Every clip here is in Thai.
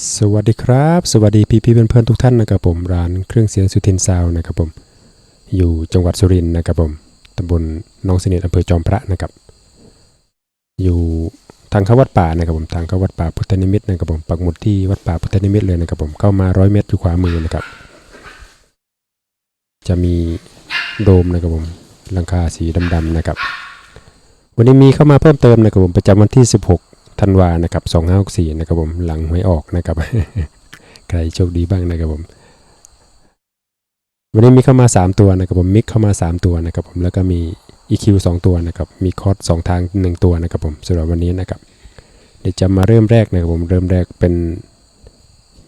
สวัสดีครับ สวัสดีพี่พี่ๆเพื่อนทุกท่านนะครับผมร้านเครื่องเสียงสุทินซาวนะครับผมอยู่จังหวัดสุรินทร์นะครับผมตำบลหนองสนิทอำเภอจอมพระนะครับ อยู่ทางเข้าวัดป่านะครับผมทางเข้าวัดป่าพุทธนิมิตนะครับผมปักหมุดที่วัดป่าพุทธนิมิตเลยนะครับผมเข้ามาร้อยเมตรอยู่ขวามือนะครับ จะมีโดมนะครับผมหลังคาสีดำๆนะครับ วันนี้มีเข้ามาเพิ่มเติมนะครับผมประจำวันที่ 16 ธันวานะครับ2564นะครับผมหลังหวยออกนะครับใครโชคดีบ้างนะครับผมวันนี้มีเข้ามา 3 ตัวนะครับผมมิกเข้ามา 3 ตัวนะครับผมแล้วก็มี EQ 2 ตัวนะครับมีคอร์ส2ทาง 1 ตัวนะครับผมสำหรับวันนี้นะครับเดี๋ยวจะมาเริ่มแรกนะครับผมเริ่มแรกเป็น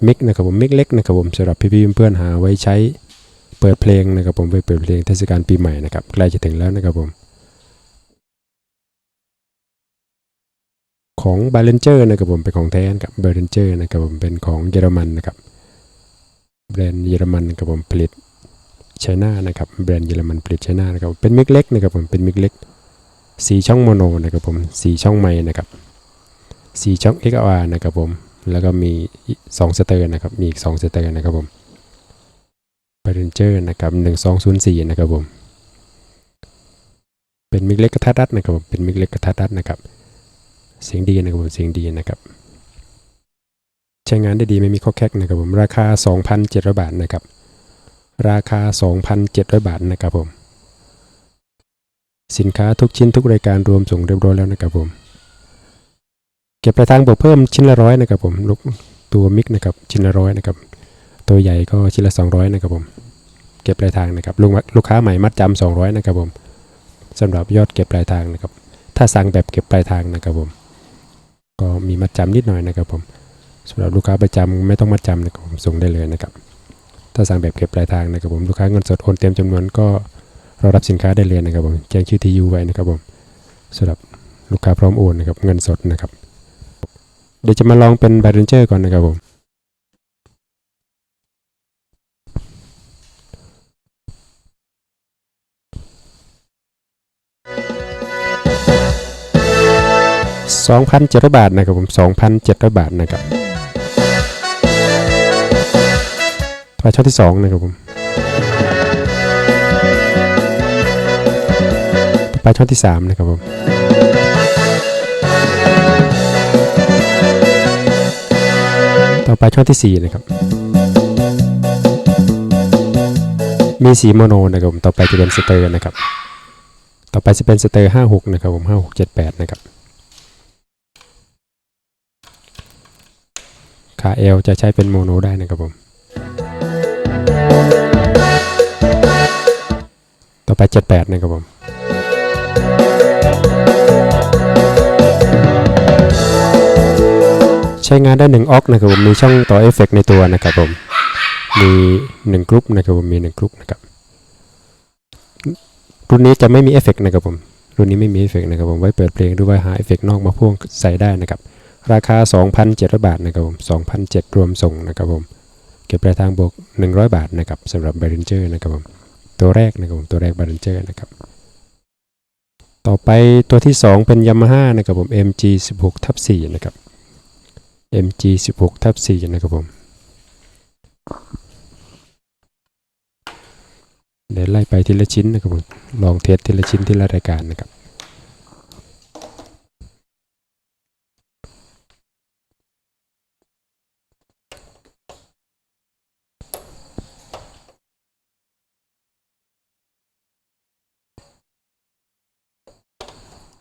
มิกนะครับผมมิกเล็กนะครับผมสำหรับพี่ๆเพื่อนๆหาไว้ใช้เปิดเพลงนะครับผมไว้เปิดเพลงเทศกาลปีใหม่นะครับใกล้จะถึงแล้วนะครับผม ของ b a l e n g e r นะครับผมเป็นของแท้กับ b a l e n g e r นะครับผมเป็นของเยอรมันนะครับแบรนด์เยอรมันนะครับผมผลิตไชน่านะครับแบรนด์เยอรมันผลิตไชน่านะครับเป็นมิกเล็กนะครับผมเป็นมิกเล็กสีช่องโมโนนะครับผมสีช่องไม้นะครับสีช่อง XLR นะครับผมแล้วก็มี 2 สเตอร์นะครับมีอีก 2 สเตอร์นะครับผม b a l e n g e r นะครับ1204นะครับผมเป็นมิกเล็กกระทัดรัดนะครับผมเป็นมิกเล็กกระทัดรัดนะครับ เสียงดีนะครับผมเสียงดีนะครับ ใช้งานได้ดีไม่มีข้อแคกนะครับผมราคา 2,700 บาทนะครับ ราคา 2,700 บาทนะครับผม สินค้าทุกชิ้นทุกรายการรวมส่งเรียบร้อยแล้วนะครับผม เก็บปลายทางบวกเพิ่มชิ้นละร้อยนะครับผมลูกตัวมิกนะครับชิ้นละร้อยนะครับ ตัวใหญ่ก็ชิ้นละ 200 นะครับผม เก็บปลายทางนะครับลูกลูกค้าใหม่มัดจำ200 นะครับผมสำหรับยอดเก็บปลายทางนะครับ ถ้าสั่งแบบเก็บปลายทางนะครับผม ก็มีมัดจำนิดหน่อยนะครับผมสำหรับลูกค้าประจำไม่ต้องมัดจำนะครับผมส่งได้เลยนะครับ ถ้าสั่งแบบเก็บปลายทางนะครับผมลูกค้าเงินสดโอนเต็มจำนวนก็รอรับสินค้าได้เลยนะครับผมแจ้งชื่อทียูไว้นะครับผมสำหรับลูกค้าพร้อมโอนนะครับเงินสดนะครับ เดี๋ยวจะมาลองเป็นบาร์เรนเจอร์ก่อนนะครับผม 2,700 บาทนะครับผม2,700 บาทนะครับไปช่องที่สองนะครับผมไปช่องที่ 3 นะครับผมต่อไปช่องที่ 4 นะครับ มีสีโมโนนะครับผมต่อไปจะเป็นสเตอร์นะครับ ต่อไปจะเป็นสเตอร์ 56 นะครับผม 56 78 นะครับ ขาเอลจะใช้เป็นโมโนได้นะครับผม ต่อไป 78 นะครับผม ใช้งานได้1ออกนะครับผม มีช่องต่อเอฟเฟกในตัวนะครับผม มี 1 กรุ๊ปนะครับผม มี 1 กรุ๊ปนะครับ รุ่นนี้จะไม่มีเอฟเฟกนะครับผม รุ่นนี้ไม่มีเอฟเฟกนะครับผม ไว้เปิดเพลงหรือว่าหาเอฟเฟกนอกมาพ่วงใส่ได้นะครับ ราคา 2,700 บาทนะครับผม2,700 รวมส่งนะครับผม เก็บปลายทางบวก 100 บาทนะครับสำหรับ b a r r e n g e r นะครับผม ตัวแรกนะครับผมตัวแรก b a r r e n g e r นะครับ ต่อไปตัวที่ 2 เป็น Yamaha นะครับผม MG 16ทับ4นะครับ MG 16ทับ4นะครับผมเดี๋ยวไล่ไปทีละชิ้นนะครับผม ลองเทสทีละชิ้นทีละรายการนะครับ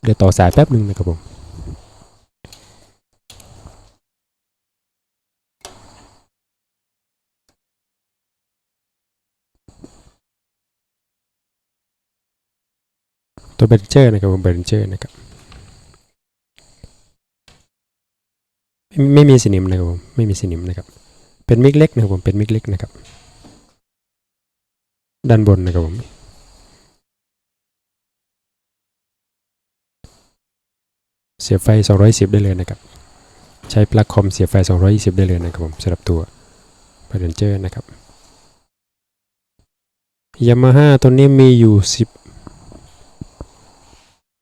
เดี๋ยวต่อสายแป๊บหนึ่งนะครับผมตัวเบรนเจอร์นะครับผมเบรนเจอร์นะครับไม่ไม่มีสนิมนะครับผมไม่มีสนิมนะครับ เป็นมิกเล็กนะครับผมเป็นมิกเล็กนะครับ ด้านบนนะครับผม เสียบไฟ 210 ได้เลยนะครับ ใช้ปลั๊กคอมเสียบไฟ 220 ได้เลยนะครับผมสำหรับตัว b a l a n c e r นะครับ Yamaha ตัวนี้มีอยู่ 10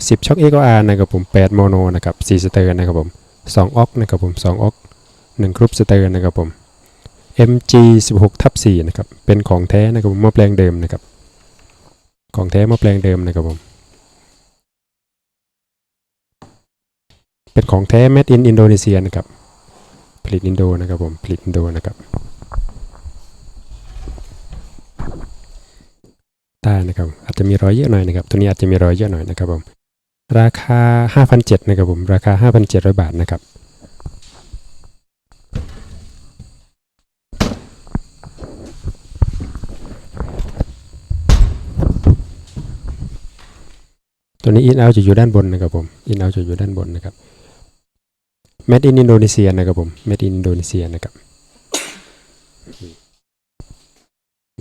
10ช็อค XLR นะครับผม 8 โมโนนะครับ 4 สเตอร์นะครับผม 2 ออกนะครับผม 2 ออก1กรุ๊ปสเตอร์นะครับผม MG 16ทับ4นะครับ เป็นของแท้นะครับผมม้อแปลงเดิมนะครับ ของแท้ม้อแปลงเดิมนะครับผม เป็นของแท้ made in อินโดนีเซียนะครับ ผลิตอินโดนะครับผม ผลิตอินโดนะครับใต้นะครับ อาจจะมีรอยเยอะหน่อยนะครับ ตัวนี้อาจจะมีรอยเยอะหน่อยนะครับผม ราคา 5,700นะครับผม ราคา 5,700 บาทนะครับตัวนี้อินเอาจะอยู่ด้านบนนะครับผมอินเอาจะอยู่ด้านบนนะครับ เม็ดอินอินโดนีเซียนะครับผม made in อินโดนีเซียนะครับ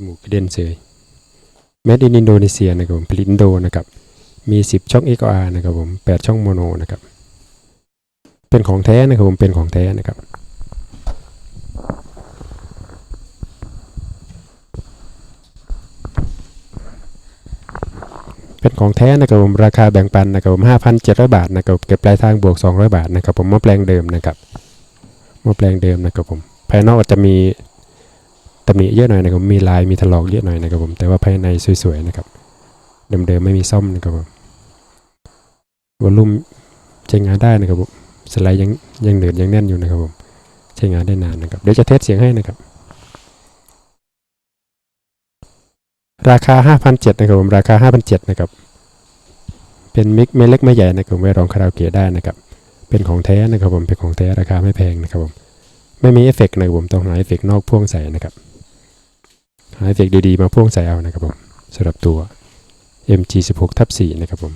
หมูกระเด็นเสย made in อินโดนีเซียนะครับผมผลิตอินโดนะครับ มี 10 ช่อง XLR นะครับผม 8 ช่องโมโนนะครับ เป็นของแท้นะครับผม เป็นของแท้นะครับ เป็นของแท้นะครับผมราคาแบ่งปันนะครับผม5,700 บาทนะครับเก็บปลายทางบวก 200 บาทนะครับผมหม้อแปลงเดิมนะครับหม้อแปลงเดิมนะครับผมภายนอกจจะมีตำหนิเยอะหน่อยนะครับมีลายมีถลอกเยอะหน่อยนะครับผมแต่ว่าภายในสวยๆนะครับเดิมๆไม่มีซ่อมนะครับผมวอลลุ่มใช้งานได้นะครับผมสไลด์ยังยังเหนืดยังแน่นอยู่นะครับผมใช้งานได้นานนะครับเดี๋ยวจะเทสเสียงให้นะครับ ราคา 5,700นะครับผมราคา 5,700นะครับ เป็นมิกไม่เล็กไม่ใหญ่นะครับไว้รองคาราโอเกะได้นะครับ เป็นของแท้นะครับผมเป็นของแท้ราคาไม่แพงนะครับผมไม่มีเอฟเฟกต์นะครับผมต้องหาเอฟเฟกต์นอกพ่วงใส่นะครับหาเอฟเฟกต์ดีๆมาพ่วงใส่เอานะครับผมสำหรับตัว MG 16 ทับ4นะครับผม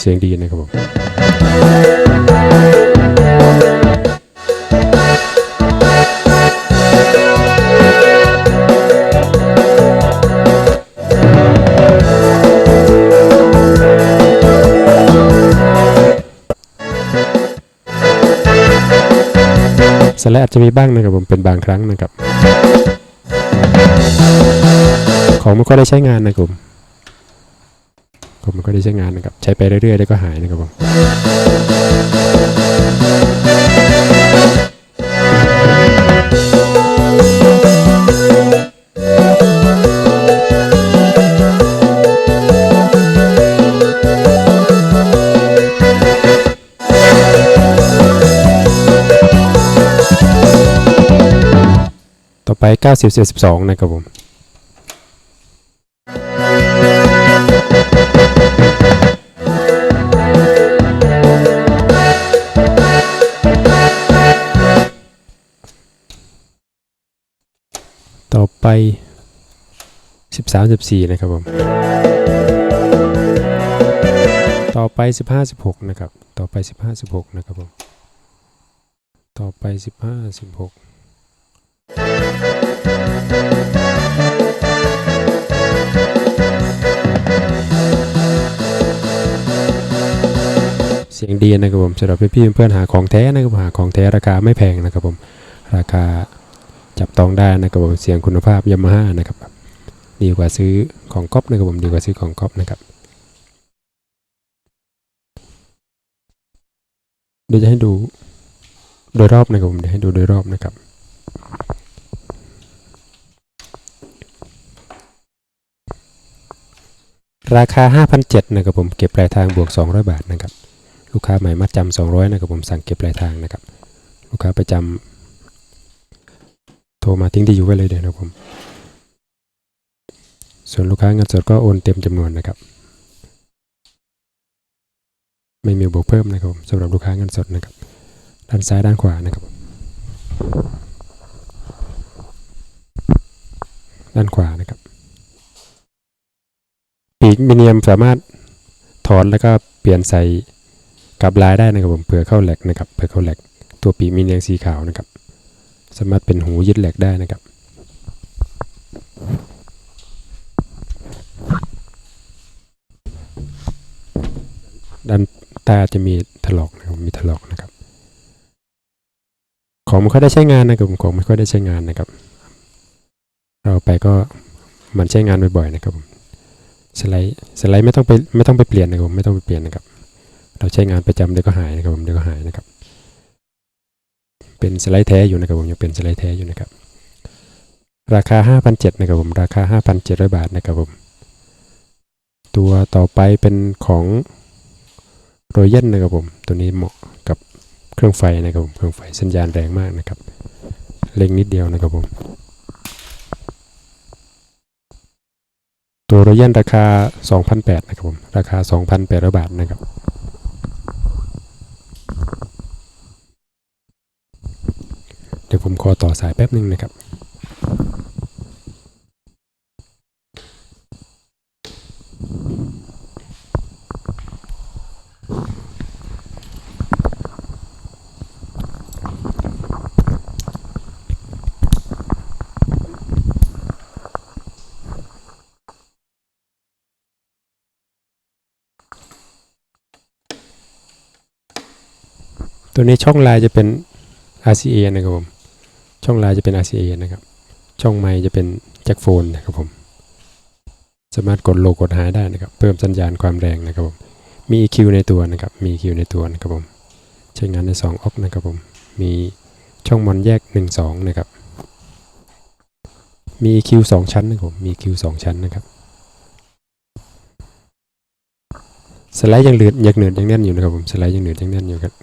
เสียงดีนะครับผม สแลอาจจะมีบ้างนะครับผมเป็นบางครั้งนะครับ ของมันก็ได้ใช้งานนะครับผมของมันก็ได้ใช้งานนะครับ ใช้ไปเรื่อยๆแล้วก็หายนะครับผม ต่อไป 90 12นะครับผมต่อไป 13 14 นะครับผม ต่อไป 15 16 นะครับ ต่อไป 15 16 นะครับผม ต่อไป 15 16 เสียงดีนะครับผมสำหรับพี่ๆเพื่อนๆหาของแท้นะครับหาของแท้ราคาไม่แพงนะครับผมราคาจับต้องได้นะครับผมเสียงคุณภาพยามาฮ่านะครับดีกว่าซื้อของก๊อปนะครับผมดีกว่าซื้อของก๊อปนะครับเดี๋ยวจะให้ดูโดยรอบนะครับผมเดี๋ยวให้ดูโดยรอบนะครับราคา 5,700นะครับผม เก็บปลายทางบวก 200 บาทนะครับ ลูกค้าใหม่มัดจำ200นะครับผมสั่งเก็บปลายทางนะครับ ลูกค้าประจำโทรมาทิ้งที่อยู่ไว้เลยเดี๋ยวนะครับผมส่วนลูกค้าเงินสดก็โอนเต็มจำนวนนะครับ ไม่มีบวกเพิ่มนะครับสำหรับลูกค้าเงินสดนะครับ ด้านซ้ายด้านขวานะครับ ด้านขวานะครับ ปีกมิเนียมสามารถถอนแล้วก็เปลี่ยนใส่ กับลายได้นะครับผมเผื่อเข้าแหลกนะครับเผื่อเข้าแหลกตัวปีมิเนียมสีขาวนะครับ สามารถเป็นหูยึดแหลกได้นะครับด้านใต้อาจะมีถลอกนะครับมีถลอกนะครับ ของไม่ค่อยได้ใช้งานนะครับผมของไม่ค่อยได้ใช้งานนะครับ เราไปก็มันใช้งานบ่อยๆนะครับผมสไลด์สไลด์ไม่ต้องไปไม่ต้องไปเปลี่ยนนะครับไม่ต้องไปเปลี่ยนนะครับ เราใช้งานประจำเดี๋ยวก็หายนะครับผมเดี๋ยวก็หายนะครับ เป็นสไลด์แท้อยู่นะครับผมยังเป็นสไลด์แท้อยู่นะครับ ราคา 5,700นะครับผมราคา 5,700 บาทนะครับผมตัวต่อไปเป็นของโรยเยนนะครับผมตัวนี้เหมาะกับเครื่องไฟนะครับผมเครื่องไฟสัญญาณแรงมากนะครับเล็งนิดเดียวนะครับผมตัวโรยเยนราคา 2,800นะครับผมราคา 2,800 บาทนะครับ ดี๋ยวผมขอต่อสายแป๊บนึงนะครับตัวนี้ช่องลายจะเป็น RCA นะครับผม ช่องลายจะเป็น RCA นะครับ ช่องไมค์จะเป็นแจ็คโฟนนะครับผม สามารถกดโลกดหายได้นะครับ เพิ่มสัญญาณความแรงนะครับผม มี EQ ในตัวนะครับ มี EQ ในตัวนะครับผม ใช้งานได้2ออกนะครับผม มีช่องมอนแยก 1 2 นะครับ มี EQ 2 ชั้นนะครับผม มี EQ 2 ชั้นนะครับสไลด์ยังเหลือยังเหนือยังแน่นอยู่นะครับผม สไลด์ยังเหนือยังแน่นอยู่ครับ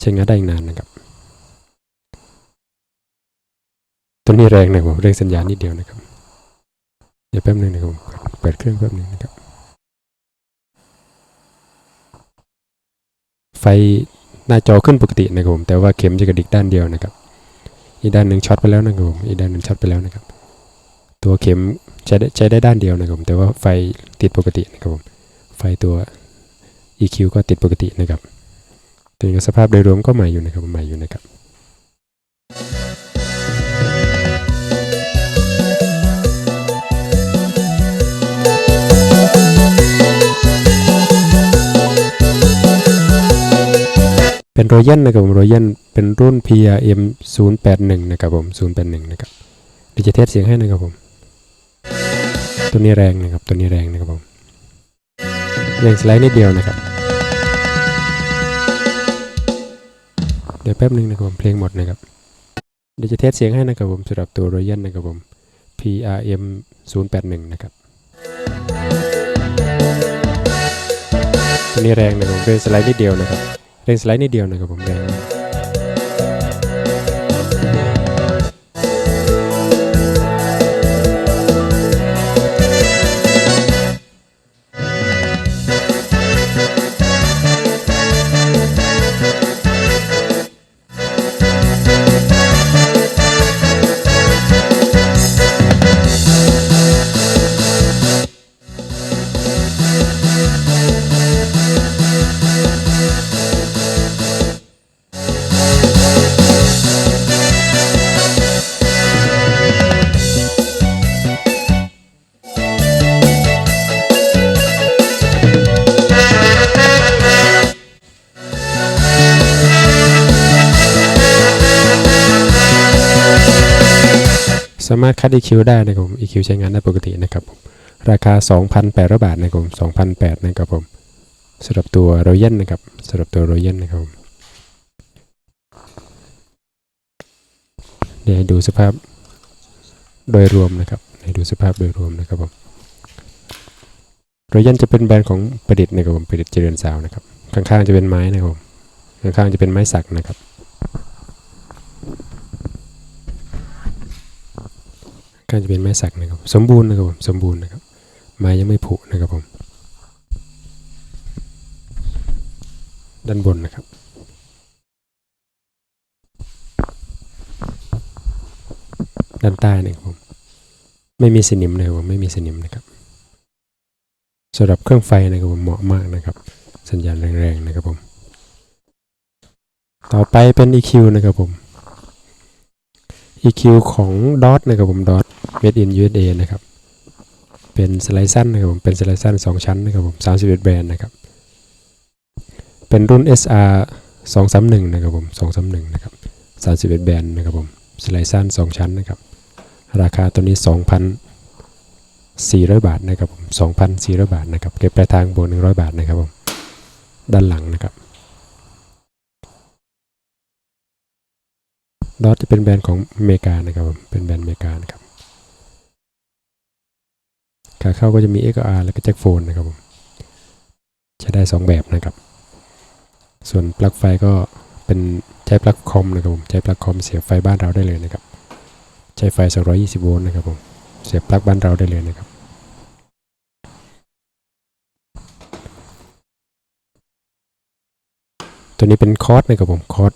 ใช้งานได้อีกนานนะครับ ตัวนี้แรงนะครับผมเร่งสัญญาณนิดเดียวนะครับเดี๋ยวแป๊บนึงนะครับเปิดเครื่องแป๊บนึงนะครับ ไฟหน้าจอขึ้นปกตินะครับผมแต่ว่าเข็มจะกระดิกด้านเดียวนะครับ อีกด้านหนึ่งช็อตไปแล้วนะครับผมอีกด้านหนึ่งช็อตไปแล้วนะครับ ตัวเข็มใช้ได้ใช้ได้ด้านเดียวนะครับผมแต่ว่าไฟติดปกตินะครับผมไฟตัว EQ ก็ติดปกตินะครับตัวนี้สภาพโดยรวมก็ใหม่อยู่นะครับใหม่อยู่นะครับ เป็นโรยันนะครับผมโรยันเป็นรุ่น PRM 081 นะครับผม 081 นะครับเดี๋ยวจะเทสเสียงให้นะครับผม ตัวนี้แรงนะครับ ตัวนี้แรงนะครับผมแรงสไลด์นิดเดียวนะครับ เดี๋ยวแป๊บนึงนะครับผมเพลงหมดนะครับ เดี๋ยวจะเทสเสียงให้นะครับผมสำหรับตัว Royal นะครับผม PRM 081 นะครับตัวนี้แรงนะครับเร่งสไลด์นิดเดียวนะครับ เล่นสไลด์นิดเดียวนะครับผมแดงากสามารถคัด EQ ได้นะครับผม EQ ใช้งานได้ปกตินะครับผมราคา 2,800 บาทนะครับผม2,800นะครับผมสำหรับตัว Royal นะครับสำหรับตัว Royal นะครับผมเดี๋ยวดูสภาพโดยรวมนะครับให้ดูสภาพโดยรวมนะครับผม Royal จะเป็นแบรนด์ของประดิษฐ์นะครับผมประดิษฐ์เจริญสาวนะครับข้างๆจะเป็นไม้นะครับผมข้างๆจะเป็นไม้สักนะครับ การจะเป็นไม้สักนะครับสมบูรณ์นะครับผมสมบูรณ์นะครับไม้ยังไม่ผุนะครับผมด้านบนนะครับ ด้านใต้นะครับผมไม่มีสนิมนะครับผมไม่มีสนิมนะครับสำหรับเครื่องไฟนะครับผมเหมาะมากนะครับ สัญญาณแรงๆนะครับผมต่อไปเป็น EQ นะครับผม EQ ของ DOT นะครับผม DOT Made in USA นะครับ เป็นสไลด์สั้นนะครับผมเป็นสไลด์สั้น 2 ชั้นนะครับผม31แบรนด์นะครับ เป็นรุ่น SR 231นะครับผม231นะครับ31แบรนด์นะครับผมสไลด์สั้น 2 ชั้นนะครับ ราคาตัวนี้ 2,400 บาทนะครับผม2,400 บาทนะครับ เก็บปลายทางบวก100 บาทนะครับผมด้านหลังนะครับ ดอทจะเป็นแบรนด์ของอเมริกานะครับผมเป็นแบรนด์อเมริกานะครับขาเข้าก็จะมี XR แล้วก็แจ็คโฟนนะครับผมใช้ได้ 2 แบบนะครับ ส่วนปลั๊กไฟก็เป็นใช้ปลั๊กคอมนะครับผมใช้ปลั๊กคอมเสียบไฟบ้านเราได้เลยนะครับ ใช้ไฟ 220 โวลต์นะครับผมเสียบปลั๊กบ้านเราได้เลยนะครับตัวนี้เป็นคอร์สนะครับผมคอร์ส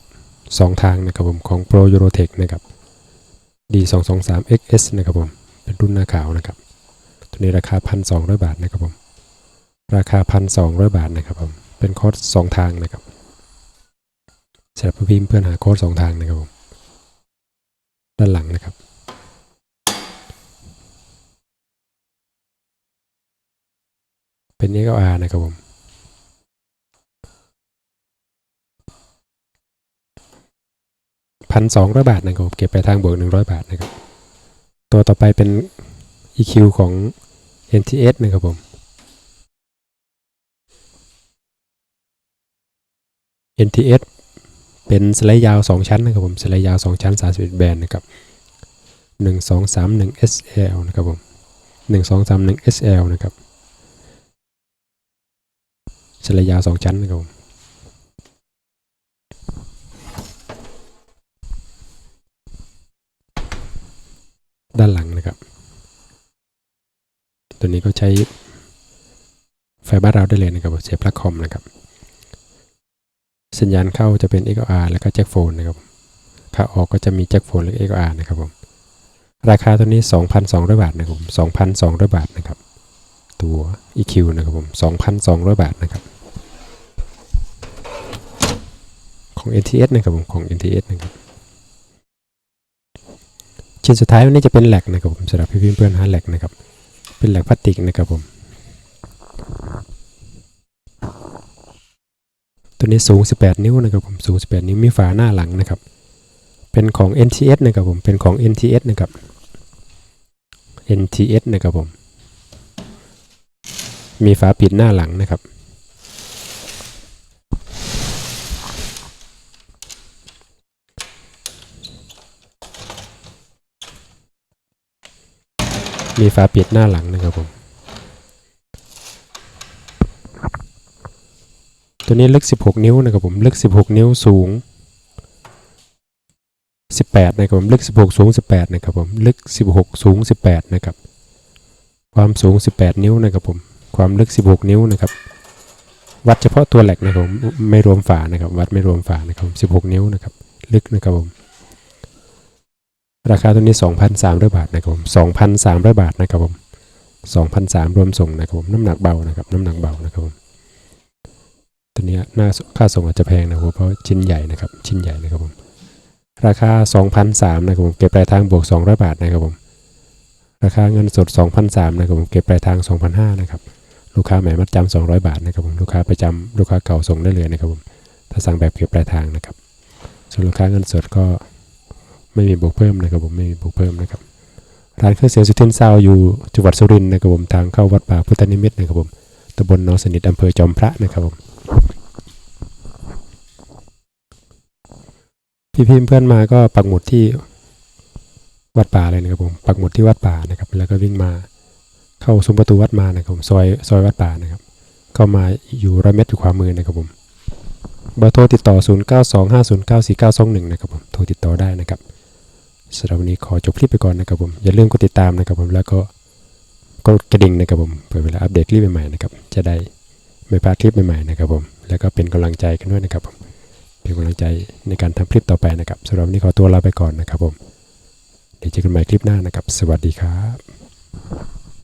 สองทางนะครับผมของ Pro Eurotech นะครับ D 2 2 3 XS นะครับผมเป็นรุ่นหน้าขาวนะครับ ตัวนี้ราคา 1,200 บาทนะครับผม ราคา 1,200 บาทนะครับผมเป็นคอร์สสองทางนะครับสำหรับพี่เพื่อนหาคอร์สสองทางนะครับผมด้านหลังนะครับเป็น XLR นะครับผม พันสองร้อยบาทนะครับผมเก็บไปทางบวกหนึ่งร้อยบาทนะครับ ตัวต่อไปเป็น EQ ของ NTS นะครับผม NTS เป็นสไลด์ยาว 2 ชั้นนะครับผมสไลด์ยาว 2 ชั้น 31 แบนนะครับ 1 2 3 1 SL นะครับผม1 2 3 1 SL นะครับสไลด์ยาว 2 ชั้นนะครับผม ด้านหลังนะครับ ตัวนี้ก็ใช้ไฟบ้านเราได้เลยนะครับเสียบปลั๊กคอมนะครับ สัญญาณเข้าจะเป็น XLR แล้วก็แจ็คโฟนนะครับขาออกก็จะมีแจ็คโฟนและ XLR นะครับผมราคาตัวนี้ 2,200 บาทนะครับผม2,200 บาทนะครับ ตัว EQ นะครับผม2,200 บาทนะครับ ของ NTS นะครับผมของ NTS นะครับ ชิ้นสุดท้ายวันนี้จะเป็นแหลกนะครับผมสำหรับพี่ๆเพื่อนๆหาแหลกนะครับ เป็นแหลกพลาสติกนะครับผม ตัวนี้สูง 18 นิ้วนะครับผมสูง 18 นิ้วมีฝาหน้าหลังนะครับ เป็นของ NTS นะครับผมเป็นของ NTS นะครับ NTS นะครับผม มีฝาปิดหน้าหลังนะครับ มีฝาปิดหน้าหลังนะครับผม ตัวนี้ลึก 16 นิ้วนะครับผม ลึก 16 นิ้วสูง 18 นะครับผม ลึก 16 สูง 18 นะครับผม ลึก 16 สูง 18 นะครับ ความสูง 18 นิ้วนะครับผม ความลึก 16 นิ้วนะครับ วัดเฉพาะตัวแหลกนะครับผม ไม่รวมฝานะครับ วัดไม่รวมฝานะครับ 16 นิ้วนะครับ ลึกนะครับผม ราคาตัวนี้ 2,300 บาทนะครับผม2,300 บาทนะครับผม2,300รวมส่งนะครับผมน้ำหนักเบานะครับน้ำหนักเบานะครับผมตัวนี้หน้าค่าส่งอาจจะแพงนะครับเพราะชิ้นใหญ่นะครับชิ้นใหญ่นะครับผมราคา2,300นะครับผมเก็บปลายทางบวก 200 บาทนะครับผมราคาเงินสด2,300นะครับผมเก็บปลายทาง 2,500นะครับลูกค้าใหม่มัดจำ200 บาทนะครับผมลูกค้าประจำลูกค้าเก่าส่งได้เลยนะครับผมถ้าสั่งแบบเก็บปลายทางนะครับส่วนลูกค้าเงินสดก็ ไม่มีบวกเพิ่มนะครับผมไม่มีบวกเพิ่มนะครับร้านเครื่องเสียงสุทินซาวอยู่จังหวัดสุรินทร์นะครับผมทางเข้าวัดป่าพุทธนิมิตนะครับผมตำบลหนสนิทอำเภอจอมพระนะครับผมพี่พิมเพื่อนมาก็ปักหมุดที่วัดป่าเลยนะครับผมปักหมุดที่วัดป่านะครับ แล้วก็วิ่งมาเข้าซุ้มประตูวัดมานะครับผมซอยซอยวัดป่านะครับเข้ามาอยู่ร้อยเมตรอยู่ขวามือนะครับผมเบอร์โทรติดต่อ 0925094921 นะครับผม โทรติดต่อได้นะครับ สำหรับวันนี้ขอจบคลิปไปก่อนนะครับผม อย่าลืมกดติดตามนะครับผม แล้วก็กดกระดิ่งนะครับผม เพื่อเวลาอัปเดตคลิปใหม่ๆนะครับ จะได้ไม่พลาดคลิปใหม่ๆนะครับผม แล้วก็เป็นกำลังใจกันด้วยนะครับผม เป็นกำลังใจในการทำคลิปต่อไปนะครับสำหรับวันนี้ขอตัวลาไปก่อนนะครับผม เดี๋ยวเจอกันใหม่คลิปหน้านะครับ สวัสดีครับ